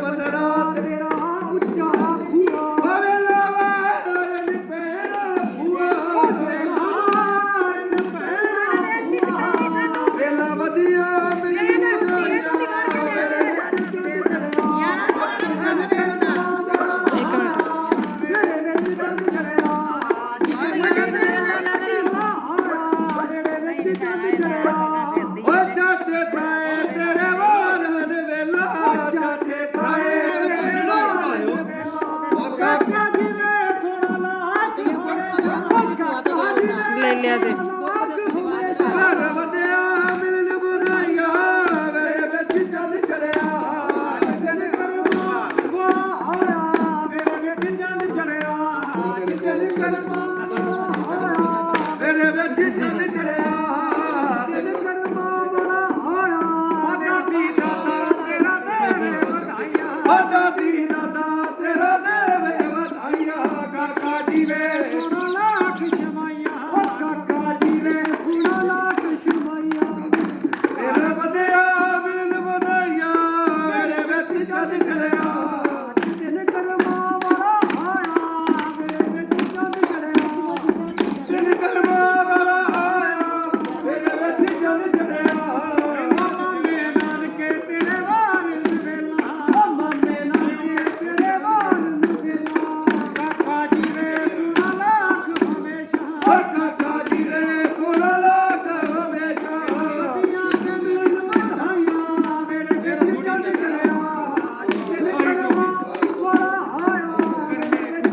para ਕਾਕਾ ਜੀ ਨੇ ਸੋਨਾ ਲਾ ਕੇ ਹੋਵੇ ਕਾਕਾ ਜੀ ਨੇ ਲੈ ਲਿਆ ਜੀ।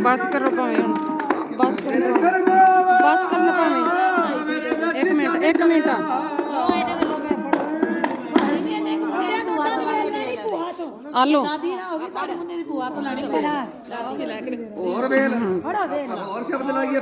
ਬਸ ਕਰੋ ਭਾਵੇਂ ਹੁਣ। ਬਸ ਕਰੋ। ਬਸ ਕਰ ਲਓ ਭਾਵੇਂ। ਇੱਕ ਮਿੰਟ ਇੱਕ ਮਿੰਟ। ਆਲੋ ਦਾਦੀ ਨਾ ਹੋ ਗਈ ਸਾਡੇ ਮੁੰਡੇ ਦੀ ਭੂਆ ਤੋਂ ਲੜੀ ਪਹਿਲਾਂ ਹੋਰ ਵੇਲ ਹੋਰ ਸ਼ਬਦ ਲਾਈਏ